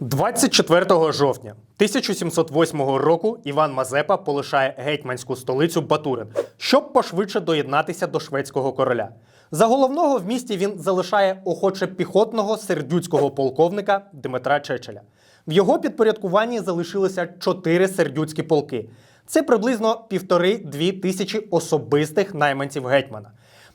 24 жовтня 1708 року Іван Мазепа полишає гетьманську столицю Батурин, щоб пошвидше доєднатися до шведського короля. За головного в місті він залишає охоче піхотного сердюцького полковника Дмитра Чечеля. В його підпорядкуванні залишилося чотири сердюцькі полки. Це приблизно півтори-дві тисячі особистих найманців гетьмана.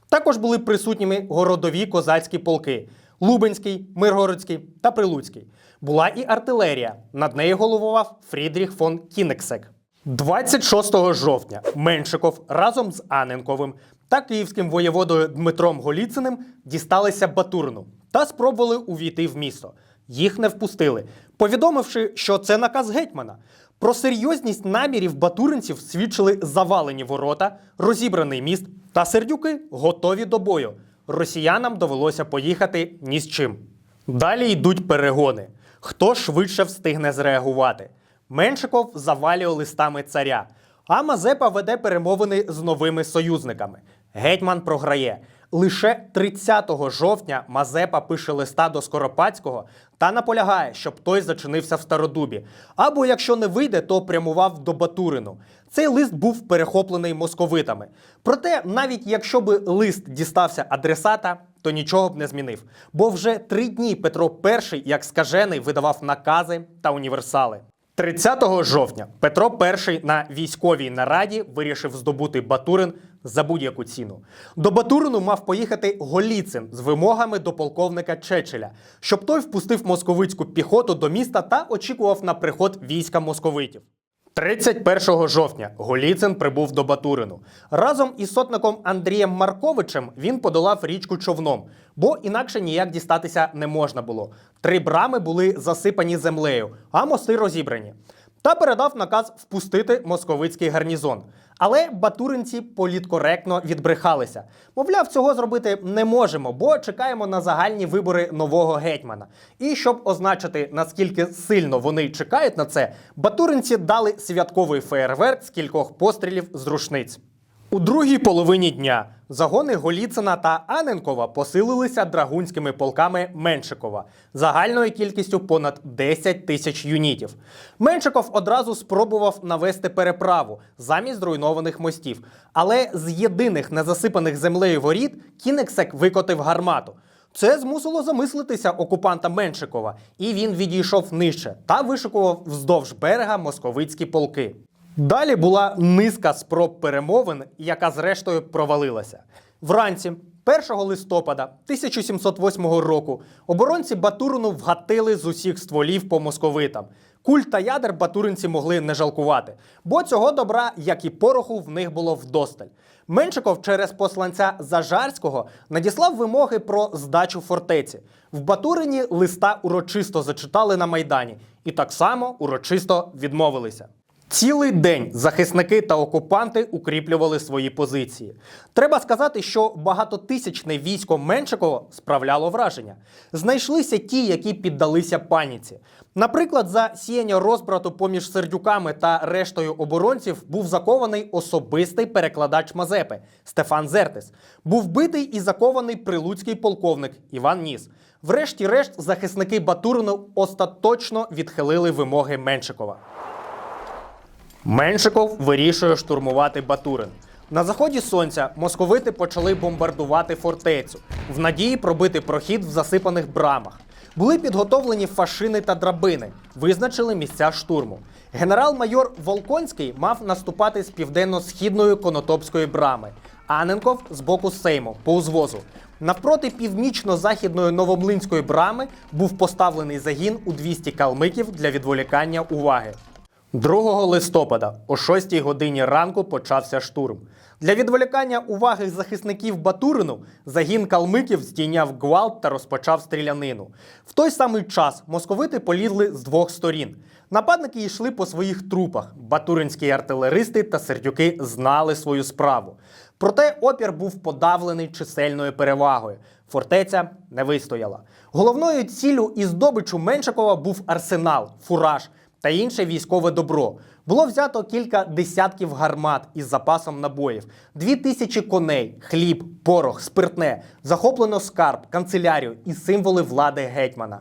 Також були присутніми городові козацькі полки Лубенський, Миргородський та Прилуцький. Була і артилерія. Над нею головував Фрідріх фон Кінексек. 26 жовтня Меншиков разом з Аненковим та київським воєводою Дмитром Голіциним дісталися Батурину та спробували увійти в місто. Їх не впустили, повідомивши, що це наказ гетьмана. Про серйозність намірів батуринців свідчили завалені ворота, розібраний міст та сердюки готові до бою. Росіянам довелося поїхати ні з чим. Далі йдуть перегони. Хто швидше встигне зреагувати? Меншиков завалює листами царя, а Мазепа веде перемовини з новими союзниками. Гетьман програє. Лише 30 жовтня Мазепа пише листа до Скоропадського та наполягає, щоб той зачинився в Стародубі. Або якщо не вийде, то прямував до Батурину. Цей лист був перехоплений московитами. Проте, навіть якщо би лист дістався адресата, то нічого б не змінив. Бо вже три дні Петро І, як скажений, видавав накази та універсали. 30 жовтня Петро І на військовій нараді вирішив здобути Батурин за будь-яку ціну. До Батурину мав поїхати Голіцин з вимогами до полковника Чечеля, щоб той впустив московицьку піхоту до міста та очікував на приход війська московитів. 31 жовтня Голіцин прибув до Батурину. Разом із сотником Андрієм Марковичем він подолав річку човном, бо інакше ніяк дістатися не можна було. Три брами були засипані землею, а мости розібрані. Та передав наказ впустити московицький гарнізон. Але батуринці політкоректно відбрехалися. Мовляв, цього зробити не можемо, бо чекаємо на загальні вибори нового гетьмана. І щоб означити, наскільки сильно вони чекають на це, батуринці дали святковий феєрверк з кількох пострілів з рушниць. У другій половині дня загони Голіцина та Аненкова посилилися драгунськими полками Меншикова загальною кількістю понад 10 тисяч юнітів. Меншиков одразу спробував навести переправу замість зруйнованих мостів, але з єдиних незасипаних землею воріт Кінексек викотив гармату. Це змусило замислитися окупанта Меншикова, і він відійшов нижче та вишикував вздовж берега московицькі полки. Далі була низка спроб перемовин, яка зрештою провалилася. Вранці, 1 листопада 1708 року, оборонці Батурину вгатили з усіх стволів по московитам. Куль та ядер батуринці могли не жалкувати, бо цього добра, як і пороху, в них було вдосталь. Меншиков через посланця Зажарського надіслав вимоги про здачу фортеці. В Батурині листа урочисто зачитали на майдані і так само урочисто відмовилися. Цілий день захисники та окупанти укріплювали свої позиції. Треба сказати, що багатотисячне військо Меншикова справляло враження. Знайшлися ті, які піддалися паніці. Наприклад, за сіяння розбрату поміж сердюками та рештою оборонців був закований особистий перекладач Мазепи Стефан Зертис. Був битий і закований прилуцький полковник Іван Ніс. Врешті-решт, захисники Батурину остаточно відхилили вимоги Меншикова. Меншиков вирішує штурмувати Батурин. На заході сонця московити почали бомбардувати фортецю в надії пробити прохід в засипаних брамах. Були підготовлені фашини та драбини, визначили місця штурму. Генерал-майор Волконський мав наступати з південно-східної Конотопської брами, Аненков з боку Сейму по узвозу. Навпроти північно-західної Новомлинської брами був поставлений загін у 200 калмиків для відволікання уваги. 2 листопада о 6 годині ранку почався штурм. Для відволікання уваги захисників Батурину загін калмиків здійняв гвалт та розпочав стрілянину. В той самий час московити полізли з двох сторін. Нападники йшли по своїх трупах. Батуринські артилеристи та сердюки знали свою справу. Проте опір був подавлений чисельною перевагою. Фортеця не вистояла. Головною ціллю і здобичу Меншикова був арсенал, фураж та інше військове добро. Було взято кілька десятків гармат із запасом набоїв, дві тисячі коней, хліб, порох, спиртне, захоплено скарб, канцелярію і символи влади гетьмана.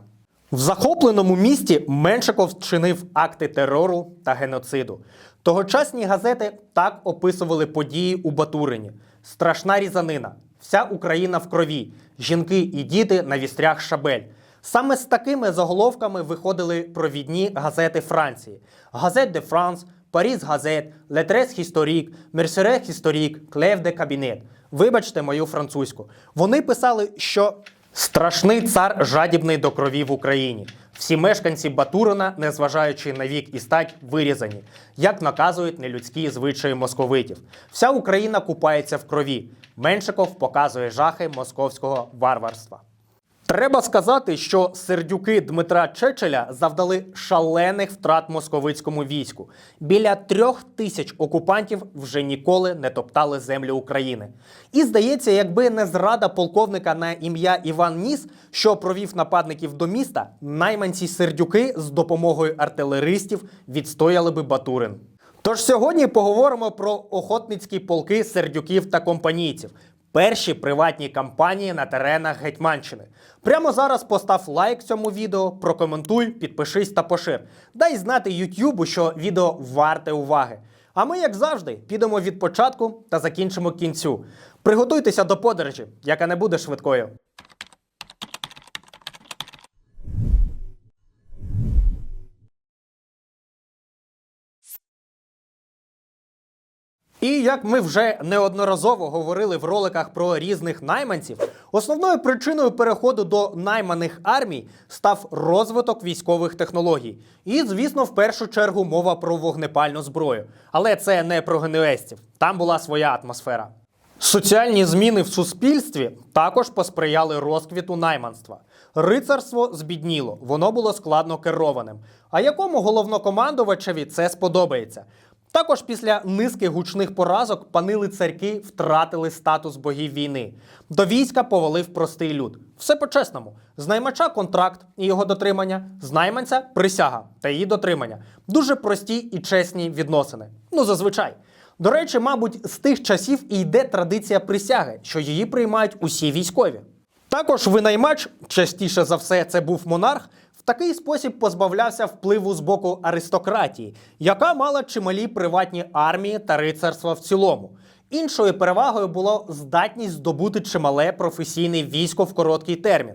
В захопленому місті Меншиков вчинив акти терору та геноциду. Тогочасні газети так описували події у Батурині. Страшна різанина. Вся Україна в крові, жінки і діти на вістрях шабель. Саме з такими заголовками виходили провідні газети Франції: Газет де Франс, Паріс Газет, Летрес Хісторік, Мерсере Хісторік, Клев де Кабінет. Вибачте мою французьку. Вони писали, що страшний цар жадібний до крові в Україні. Всі мешканці Батурина, незважаючи на вік і стать, вирізані, як наказують нелюдські звичаї московитів. Вся Україна купається в крові. Меншиков показує жахи московського варварства. Треба сказати, що сердюки Дмитра Чечеля завдали шалених втрат московицькому війську. Біля трьох тисяч окупантів вже ніколи не топтали землю України. І здається, якби не зрада полковника на ім'я Іван Ніс, що провів нападників до міста, найманці сердюки з допомогою артилеристів відстояли би Батурин. Тож сьогодні поговоримо про охотницькі полки сердюків та компанійців. Перші приватні кампанії на теренах Гетьманщини. Прямо зараз постав лайк цьому відео, прокоментуй, підпишись та пошир. Дай знати Ютубу, що відео варте уваги. А ми, як завжди, підемо від початку та закінчимо кінцю. Приготуйтеся до подорожі, яка не буде швидкою. І як ми вже неодноразово говорили в роликах про різних найманців, основною причиною переходу до найманих армій став розвиток військових технологій. І, звісно, в першу чергу мова про вогнепальну зброю. Але це не про генуестів. Там була своя атмосфера. Соціальні зміни в суспільстві також посприяли розквіту найманства. Рицарство збідніло, воно було складно керованим. А якому головнокомандувачеві це сподобається? Також після низки гучних поразок пани лицарки втратили статус богів війни. До війська повалив простий люд. Все по-чесному: з наймача контракт і його дотримання, з найманця присяга та її дотримання. Дуже прості і чесні відносини. Ну, зазвичай. До речі, мабуть, з тих часів і йде традиція присяги, що її приймають усі військові. Також винаймач, частіше за все, це був монарх, такий спосіб позбавлявся впливу з боку аристократії, яка мала чималі приватні армії та рицарства в цілому. Іншою перевагою було здатність здобути чимале професійне військо в короткий термін.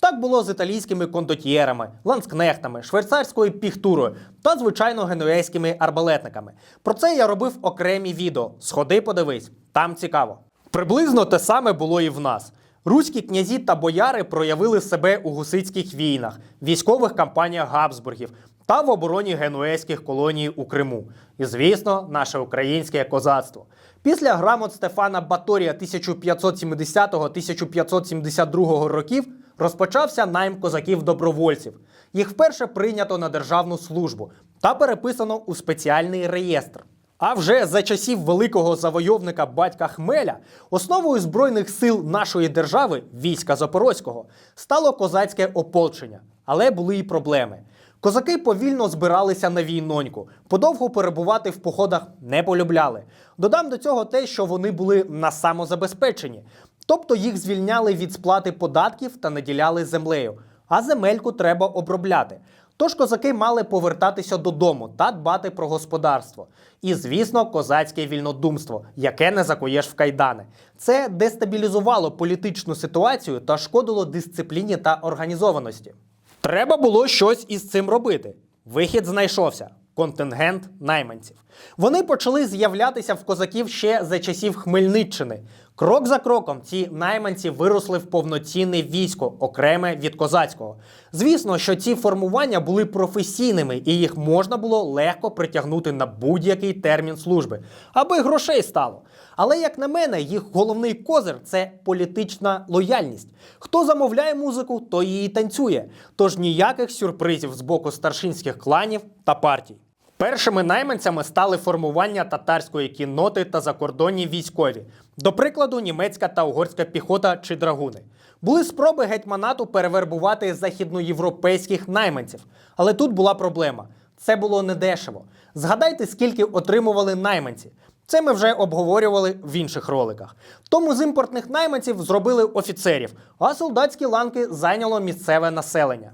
Так було з італійськими кондотьєрами, ланскнехтами, швейцарською піхтурою та, звичайно, генуейськими арбалетниками. Про це я робив окремі відео. Сходи, подивись, там цікаво. Приблизно те саме було і в нас. Руські князі та бояри проявили себе у гусицьких війнах, військових кампаніях Габсбургів та в обороні генуезьких колоній у Криму. І, звісно, наше українське козацтво. Після грамот Стефана Баторія 1570-1572 років розпочався найм козаків-добровольців. Їх вперше прийнято на державну службу та переписано у спеціальний реєстр. А вже за часів великого завойовника батька Хмеля основою збройних сил нашої держави, війська Запорозького, стало козацьке ополчення. Але були і проблеми. Козаки повільно збиралися на війноньку, подовго перебувати в походах не полюбляли. Додам до цього те, що вони були на самозабезпеченні, тобто їх звільняли від сплати податків та наділяли землею. А земельку треба обробляти. Тож козаки мали повертатися додому та дбати про господарство. І, звісно, козацьке вільнодумство, яке не закуєш в кайдани. Це дестабілізувало політичну ситуацію та шкодило дисципліні та організованості. Треба було щось із цим робити. Вихід знайшовся. Контингент найманців. Вони почали з'являтися в козаків ще за часів Хмельниччини. Крок за кроком ці найманці виросли в повноцінне військо, окреме від козацького. Звісно, що ці формування були професійними і їх можна було легко притягнути на будь-який термін служби, аби грошей стало. Але, як на мене, їх головний козир це політична лояльність. Хто замовляє музику, той її танцює. Тож ніяких сюрпризів з боку старшинських кланів та партій. Першими найманцями стали формування татарської кінноти та закордонні військові, до прикладу, німецька та угорська піхота чи драгуни. Були спроби гетьманату перевербувати західноєвропейських найманців, але тут була проблема: це було недешево. Згадайте, скільки отримували найманці. Це ми вже обговорювали в інших роликах. Тому з імпортних найманців зробили офіцерів, а солдатські ланки зайняло місцеве населення.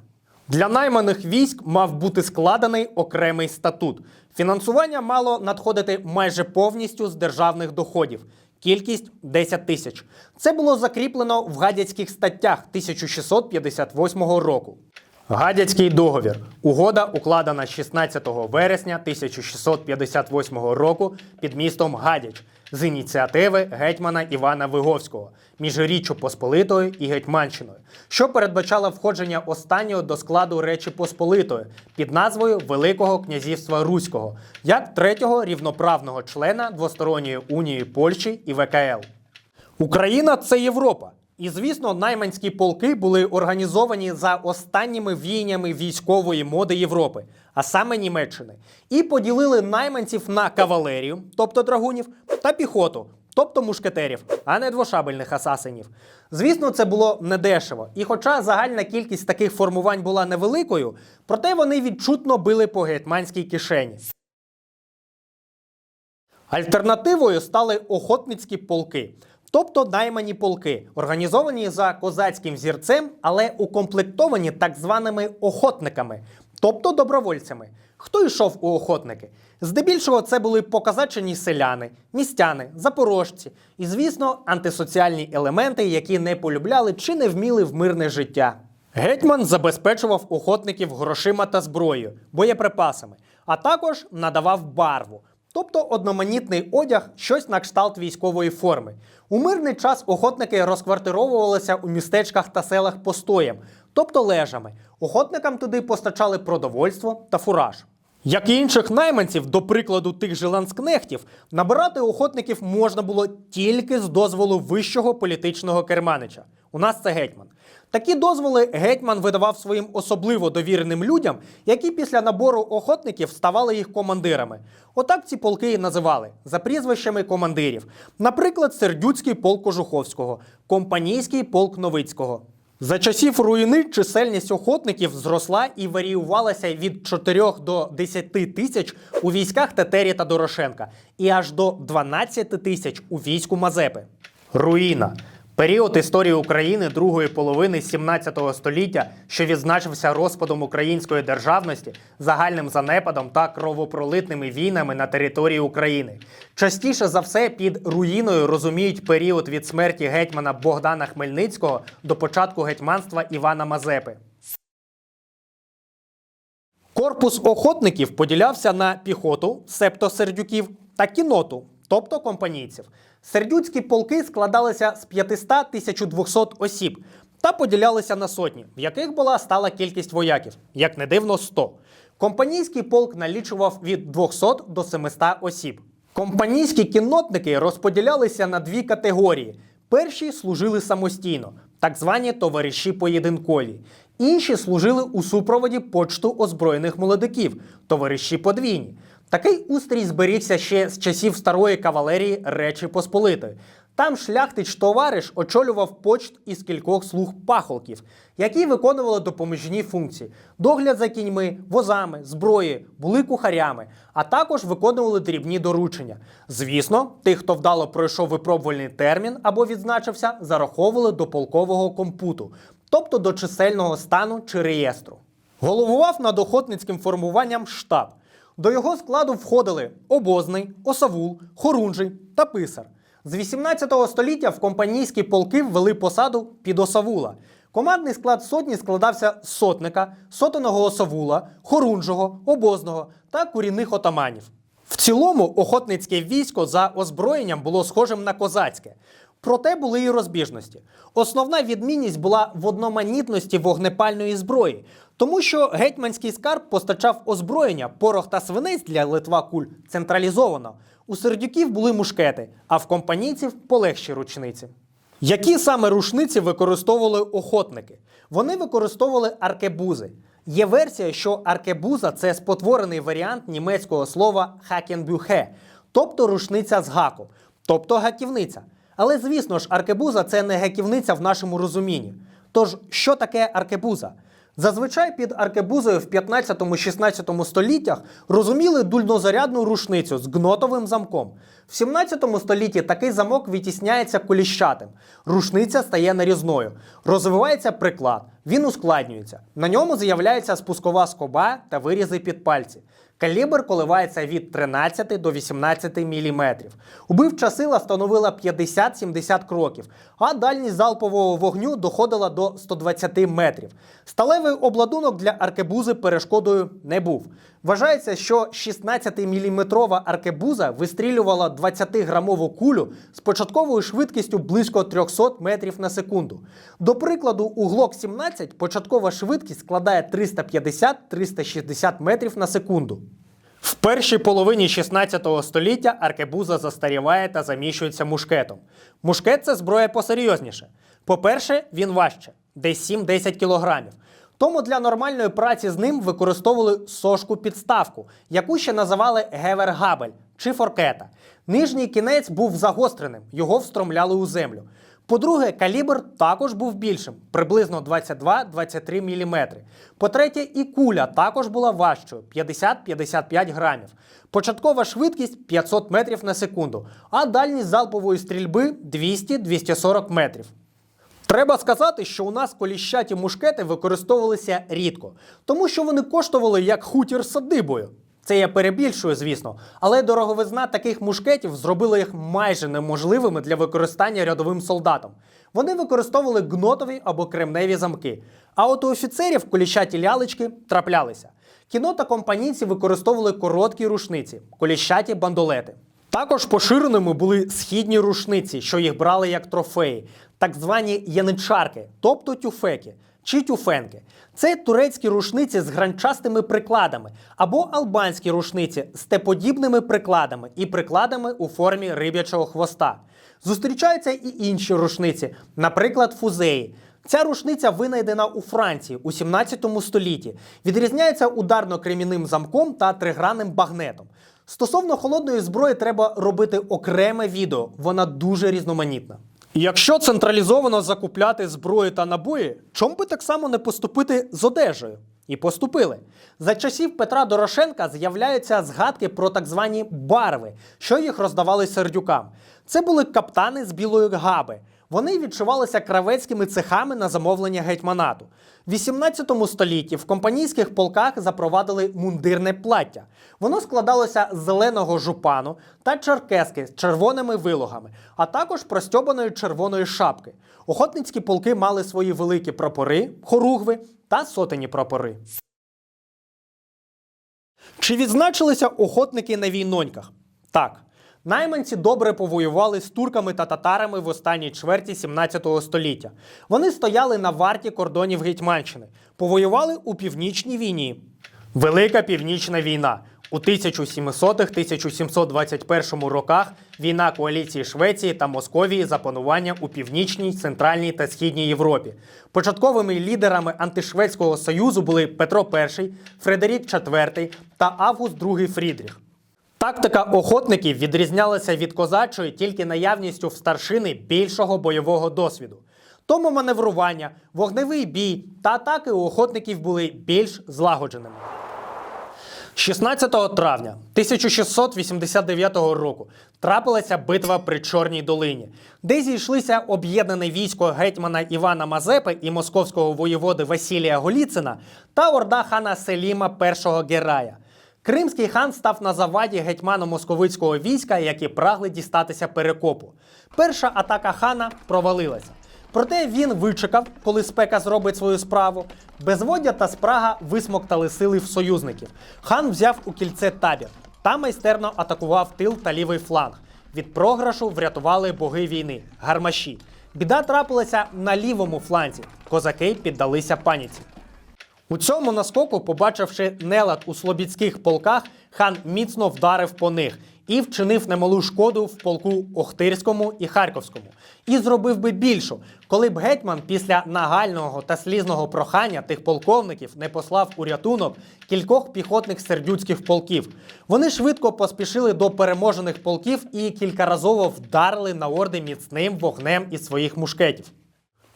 Для найманих військ мав бути складений окремий статут. Фінансування мало надходити майже повністю з державних доходів. Кількість 10 тисяч. Це було закріплено в гадяцьких статтях 1658 року. Гадяцький договір. Угода укладена 16 вересня 1658 року під містом Гадяч з ініціативи гетьмана Івана Виговського між Річчю Посполитою і Гетьманщиною, що передбачало входження останнього до складу Речі Посполитої під назвою Великого князівства Руського як третього рівноправного члена двосторонньої унії Польщі і ВКЛ. Україна це Європа. І звісно, найманські полки були організовані за останніми віяннями військової моди Європи, а саме Німеччини, і поділили найманців на кавалерію, тобто драгунів, та піхоту, тобто мушкетерів, а не двошабельних асасинів. Звісно, це було недешево. І хоча загальна кількість таких формувань була невеликою, проте вони відчутно били по гетьманській кишені. Альтернативою стали охотницькі полки, тобто наймані полки, організовані за козацьким зірцем, але укомплектовані так званими охотниками, тобто добровольцями. Хто йшов у охотники? Здебільшого це були показачені селяни, містяни, запорожці і, звісно, антисоціальні елементи, які не полюбляли чи не вміли в мирне життя. Гетьман забезпечував охотників грошима та зброєю, боєприпасами, а також надавав барву. Тобто одноманітний одяг, щось на кшталт військової форми. У мирний час охотники розквартировувалися у містечках та селах постоєм, тобто лежами. Охотникам туди постачали продовольство та фураж. Як і інших найманців, до прикладу тих же ланскнехтів, набирати охотників можна було тільки з дозволу вищого політичного керманича. У нас це гетьман. Такі дозволи гетьман видавав своїм особливо довіреним людям, які після набору охотників ставали їх командирами. Отак ці полки і називали за прізвищами командирів. Наприклад, Сердюцький полк Кожуховського, Компанійський полк Новицького. За часів руїни чисельність охотників зросла і варіювалася від 4 до 10 тисяч у військах Тетері та Дорошенка і аж до 12 тисяч у війську Мазепи. Руїна. Період історії України другої половини 17 століття, що відзначився розпадом української державності, загальним занепадом та кровопролитними війнами на території України. Частіше за все під руїною розуміють період від смерті гетьмана Богдана Хмельницького до початку гетьманства Івана Мазепи. Корпус охотників поділявся на піхоту, септо сердюків, та кіноту, тобто компанійців. Сердюцькі полки складалися з 500-1200 осіб та поділялися на сотні, в яких була стала кількість вояків, як не дивно, 100. Компанійський полк налічував від 200 до 700 осіб. Компанійські кіннотники розподілялися на дві категорії. Перші служили самостійно, так звані товариші поєдинкові. Інші служили у супроводі почту озброєних молодиків, товариші подвійні. Такий устрій зберігся ще з часів старої кавалерії Речі Посполитої. Там шляхтич товариш очолював почт із кількох слуг пахолків, які виконували допоміжні функції: догляд за кіньми, возами, зброї, були кухарями, а також виконували дрібні доручення. Звісно, тих, хто вдало пройшов випробувальний термін або відзначився, зараховували до полкового компуту, тобто до чисельного стану чи реєстру. Головував над охотницьким формуванням штаб. До його складу входили обозний, осавул, хорунжий та писар. З 18 століття в компанійські полки ввели посаду під осавула. Командний склад сотні складався з сотника, сотеного осавула, хорунжого, обозного та курінних отаманів. В цілому охотницьке військо за озброєнням було схожим на козацьке. Проте були і розбіжності. Основна відмінність була в одноманітності вогнепальної зброї, тому що гетьманський скарб постачав озброєння, порох та свинець для литва куль централізовано. У сердюків були мушкети, а в компанійців полегші ручниці. Які саме рушниці використовували охотники? Вони використовували аркебузи. Є версія, що аркебуза це спотворений варіант німецького слова хакенбюхе, тобто рушниця з гаку, тобто гаківниця. Але звісно ж, аркебуза це не гаківниця в нашому розумінні. Тож, що таке аркебуза? Зазвичай під аркебузою в 15-16 століттях розуміли дульнозарядну рушницю з гнотовим замком. В 17 столітті такий замок відтісняється коліщатим. Рушниця стає нарізною. Розвивається приклад. Він ускладнюється. На ньому з'являється спускова скоба та вирізи під пальці. Калібр коливається від 13 до 18 мм. Убивча сила становила 50-70 кроків, а дальність залпового вогню доходила до 120 метрів. Сталевий обладунок для аркебузи перешкодою не був. Вважається, що 16-мм аркебуза вистрілювала 20-грамову кулю з початковою швидкістю близько 300 метрів на секунду. До прикладу, у Glock 17 початкова швидкість складає 350-360 метрів на секунду. В першій половині 16 століття аркебуза застаріває та заміщується мушкетом. Мушкет це зброя посерйозніше. По-перше, він важче, десь 7-10 кілограмів. Тому для нормальної праці з ним використовували сошку підставку, яку ще називали гевергабель чи форкета. Нижній кінець був загостреним, його встромляли у землю. По-друге, калібр також був більшим, приблизно 22-23 мм. По-третє, і куля також була важчою 50-55 грамів. Початкова швидкість 500 метрів на секунду, а дальність залпової стрільби 200-240 метрів. Треба сказати, що у нас коліщаті мушкети використовувалися рідко, тому що вони коштували як хутір садибою. Це я перебільшую, звісно, але дороговизна таких мушкетів зробила їх майже неможливими для використання рядовим солдатом. Вони використовували гнотові або кремневі замки. А от у офіцерів коліщаті лялечки траплялися. Кіно та компанійці використовували короткі рушниці, коліщаті бандолети. Також поширеними були східні рушниці, що їх брали як трофеї, так звані яничарки, тобто тюфеки чи тюфенки. Це турецькі рушниці з гранчастими прикладами або албанські рушниці з теподібними прикладами і прикладами у формі риб'ячого хвоста. Зустрічаються і інші рушниці, наприклад, фузеї. Ця рушниця винайдена у Франції у 17 столітті. Відрізняється ударно-кремінним замком та тригранним багнетом. Стосовно холодної зброї треба робити окреме відео, вона дуже різноманітна. Якщо централізовано закупляти зброю та набої, чому би так само не поступити з одежею? І поступили. За часів Петра Дорошенка з'являються згадки про так звані барви, що їх роздавали сердюкам. Це були каптани з білої габи. Вони відшивалися кравецькими цехами на замовлення гетьманату. В 18 столітті в компанійських полках запровадили мундирне плаття. Воно складалося з зеленого жупану та черкески з червоними вилогами, а також простьобаної червоної шапки. Охотницькі полки мали свої великі прапори, хоругви та сотені прапори. Чи відзначилися охотники на війноньках? Так. Найманці добре повоювали з турками та татарами в останній чверті 17 століття. Вони стояли на варті кордонів Гетьманщини, повоювали у північній війні. Велика північна війна. У 1700-1721 роках війна коаліції Швеції та Московії за панування у північній, центральній та східній Європі. Початковими лідерами антишведського союзу були Петро І, Фредерік IV та Август II Фрідріх. Тактика охотників відрізнялася від козачої тільки наявністю в старшини більшого бойового досвіду. Тому маневрування, вогневий бій та атаки у охотників були більш злагодженими. 16 травня 1689 року трапилася битва при Чорній долині, де зійшлися об'єднане військо гетьмана Івана Мазепи і московського воєводи Василія Голіцина та орда хана Селіма І Герая. Кримський хан став на заваді гетьману московицького війська, які прагли дістатися перекопу. Перша атака хана провалилася. Проте він вичекав, коли спека зробить свою справу. Безводдя та спрага висмоктали сили в союзників. Хан взяв у кільце табір та майстерно атакував тил та лівий фланг. Від програшу врятували боги війни гармаші. Біда трапилася на лівому фланзі. Козаки піддалися паніці. У цьому наскоку, побачивши нелад у слобідських полках, хан міцно вдарив по них і вчинив немалу шкоду в полку Охтирському і Харківському. І зробив би більшу, коли б гетьман після нагального та слізного прохання тих полковників не послав у рятунок кількох піхотних сердюцьких полків. Вони швидко поспішили до переможених полків і кількаразово вдарили на орди міцним вогнем із своїх мушкетів.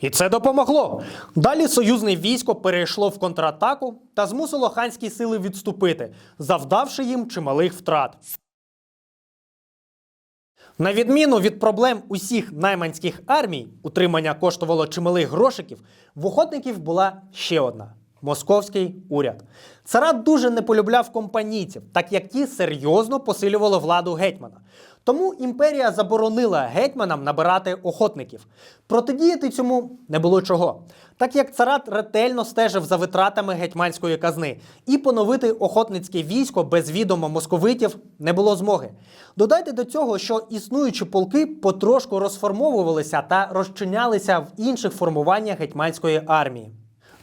І це допомогло. Далі союзне військо перейшло в контратаку та змусило ханські сили відступити, завдавши їм чималих втрат. На відміну від проблем усіх найманських армій, утримання коштувало чималих грошиків, в охотників була ще одна. Московський уряд. Царат дуже не полюбляв компанійців, так як ті серйозно посилювали владу гетьмана. Тому імперія заборонила гетьманам набирати охотників. Протидіяти цьому не було чого, так як царат ретельно стежив за витратами гетьманської казни, і поновити охотницьке військо без відома московитів не було змоги. Додайте до цього, що існуючі полки потрошку розформовувалися та розчинялися в інших формуваннях гетьманської армії.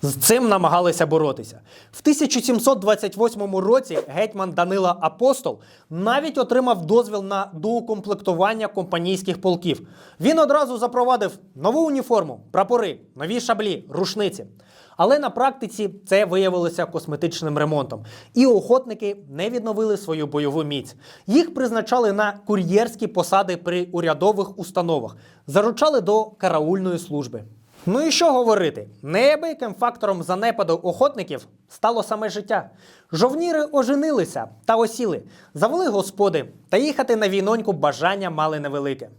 З цим намагалися боротися. В 1728 році гетьман Данила Апостол навіть отримав дозвіл на доукомплектування компанійських полків. Він одразу запровадив нову уніформу, прапори, нові шаблі, рушниці. Але на практиці це виявилося косметичним ремонтом, і охотники не відновили свою бойову міць. Їх призначали на кур'єрські посади при урядових установах, заручали до караульної служби. Ну і що говорити? Неабияким фактором занепаду охотників стало саме життя. Жовніри оженилися та осіли, завели господи, та їхати на війноньку бажання мали невелике.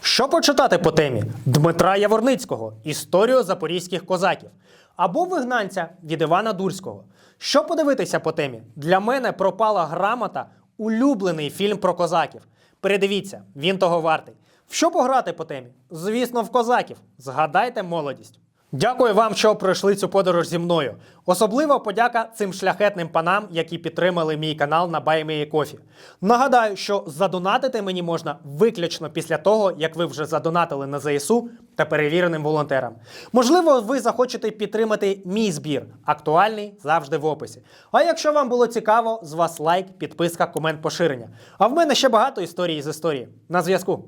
Що почитати по темі Дмитра Яворницького Історію запорізьких козаків або вигнанця від Івана Дурського. Що подивитися по темі? Для мене пропала грамота, улюблений фільм про козаків. Передивіться, він того вартий. Що пограти по темі? Звісно, в козаків. Згадайте молодість. Дякую вам, що пройшли цю подорож зі мною. Особливо подяка цим шляхетним панам, які підтримали мій канал на BuyMeACoffee. Нагадаю, що задонатити мені можна виключно після того, як ви вже задонатили на ЗСУ та перевіреним волонтерам. Можливо, ви захочете підтримати мій збір. Актуальний завжди в описі. А якщо вам було цікаво, з вас лайк, підписка, комент, поширення. А в мене ще багато історій з історії. На зв'язку.